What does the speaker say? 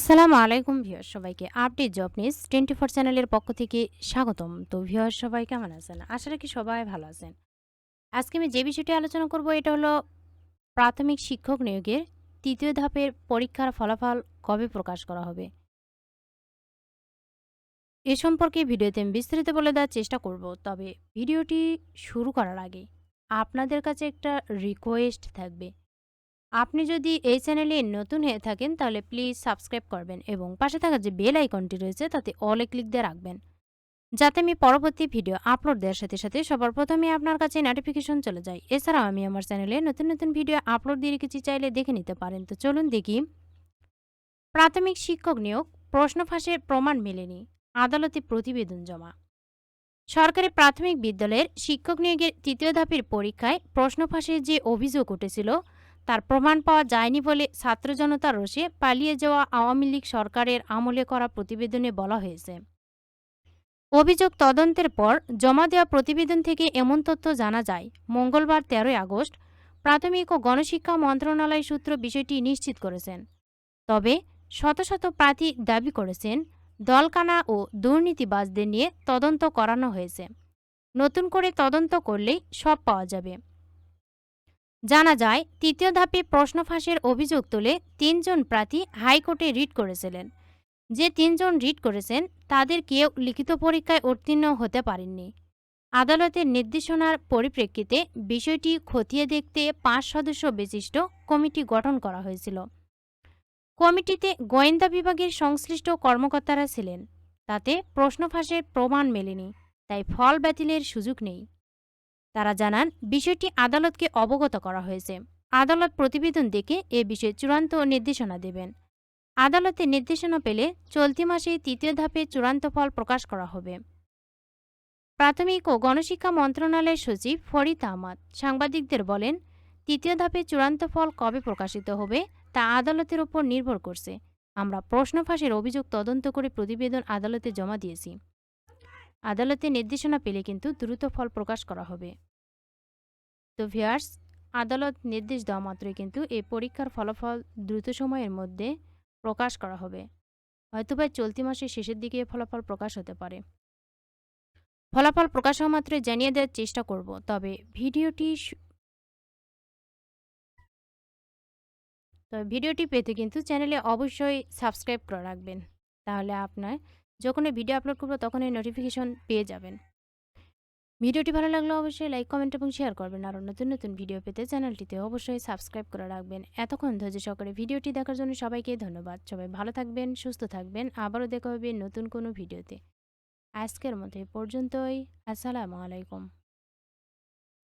আসসালামু আলাইকুম ভিউয়ার সবাইকে update job news twenty four চ্যানেলের পক্ষ থেকে স্বাগতম। তো ভিউয়ার সবাই কেমন আছেন? আশা রাখি সবাই ভালো আছেন। আজকে আমি যে বিষয়টি আলোচনা করব, এটা হলো প্রাথমিক শিক্ষক নিয়োগের তৃতীয় ধাপের পরীক্ষার ফলাফল কবে প্রকাশ করা হবে? এ সম্পর্কে ভিডিওতে আমি বিস্তারিত বলে দেওয়ার চেষ্টা করব, তবে ভিডিওটি শুরু করার আগে আপনাদের কাছে একটা রিকোয়েস্ট থাকবে। আপনি যদি এই চ্যানেলে নতুন হয়ে থাকেন, তাহলে প্লিজ সাবস্ক্রাইব করবেন এবং পাশে থাকা যে বেল আইকনটি রয়েছে, তাতে অলে ক্লিক দিয়ে রাখবেন। যাতে আমি পরবর্তী ভিডিও আপলোড দেওয়ার সাথে সাথে সবার প্রথমে আপনার কাছে নোটিফিকেশন চলে যায়। এছাড়াও আমি আমার চ্যানেলে নতুন নতুন ভিডিও আপলোড দিয়ে রেখেছি, চাইলে দেখে নিতে পারেন। তো চলুন দেখি। প্রাথমিক শিক্ষক নিয়োগ, প্রশ্ন ফাঁসের প্রমাণ মেলেনি, আদালতে প্রতিবেদন জমা। সরকারি প্রাথমিক বিদ্যালয়ের শিক্ষক নিয়োগের তৃতীয় ধাপের পরীক্ষায় প্রশ্ন ফাঁসের যে অভিযোগ উঠেছিল তার প্রমাণ পাওয়া যায়নি বলে ছাত্র জনতার রোষে পালিয়ে যাওয়া আওয়ামী লীগ সরকারের আমলে করা প্রতিবেদনে বলা হয়েছে। অভিযোগ তদন্তের পর জমা দেওয়া প্রতিবেদন থেকে এমন তথ্য জানা যায়, মঙ্গলবার তেরোই আগস্ট প্রাথমিক ও গণশিক্ষা মন্ত্রণালয় সূত্র বিষয়টি নিশ্চিত করেছেন। তবে শত শত প্রার্থী দাবি করেছেন, দলকানা ও দুর্নীতিবাজদের নিয়ে তদন্ত করানো হয়েছে। নতুন করে তদন্ত করলেই সব পাওয়া যাবে। জানা যায়, তৃতীয় ধাপে প্রশ্ন ফাঁসের অভিযোগ তুলে তিনজন প্রার্থী হাইকোর্টে রিট করেছিলেন। যে তিনজন রিট করেছেন, তাদের কেউ লিখিত পরীক্ষায় উত্তীর্ণ হতে পারেননি। আদালতের নির্দেশনার পরিপ্রেক্ষিতে বিষয়টি খতিয়ে দেখতে পাঁচ সদস্য বিশিষ্ট কমিটি গঠন করা হয়েছিল। কমিটিতে গোয়েন্দা বিভাগের সংশ্লিষ্ট কর্মকর্তারা ছিলেন। তাতে প্রশ্ন ফাঁসের প্রমাণ মেলেনি, তাই ফল বাতিলের সুযোগ নেই। তারা জানান, বিষয়টি আদালতকে অবগত করা হয়েছে। আদালত প্রতিবেদন দেখে এ বিষয়ে চূড়ান্ত নির্দেশনা দেবেন। আদালতের নির্দেশনা পেলে চলতি মাসে তৃতীয় ধাপে চূড়ান্ত ফল প্রকাশ করা হবে। প্রাথমিক ও গণশিক্ষা মন্ত্রণালয়ের সচিব ফরিদ আহমদ সাংবাদিকদের বলেন, তৃতীয় ধাপে চূড়ান্ত ফল কবে প্রকাশিত হবে তা আদালতের ওপর নির্ভর করছে। আমরা প্রশ্ন ফাঁসের অভিযোগ তদন্ত করে প্রতিবেদন আদালতে জমা দিয়েছি। আদালতে নির্দেশনা পেলে কিন্তু দ্রুত ফল প্রকাশ করা হবে। তো ভিয়ার্স আদালত নির্দেশ দেওয়া মাত্রই কিন্তু এই পরীক্ষার ফলাফল দ্রুত সময়ের মধ্যে প্রকাশ করা হবে। হয়তোবা চলতি মাসের শেষের দিকে ফলাফল প্রকাশ হতে পারে। ফলাফল প্রকাশ হওয়া মাত্রই জানিয়ে দেওয়ার চেষ্টা করব, তবে ভিডিওটি তবে ভিডিওটি পেতে কিন্তু চ্যানেলে অবশ্যই সাবস্ক্রাইব করে রাখবেন। তাহলে আপনার যখনই ভিডিও আপলোড করব, তখন এই নোটিফিকেশন পেয়ে যাবেন। ভিডিওটি ভালো লাগলে অবশ্যই লাইক কমেন্ট এবং শেয়ার করবেন। আর নতুন নতুন ভিডিও পেতে চ্যানেলটিতে অবশ্যই সাবস্ক্রাইব করে রাখবেন। এতক্ষণ ধৈর্য সহকারে ভিডিওটি দেখার জন্য সবাইকে ধন্যবাদ। সবাই ভালো থাকবেন, সুস্থ থাকবেন। আবারও দেখা হবে নতুন কোনো ভিডিওতে আজকের মতো পর্যন্তই। আসসালামু আলাইকুম।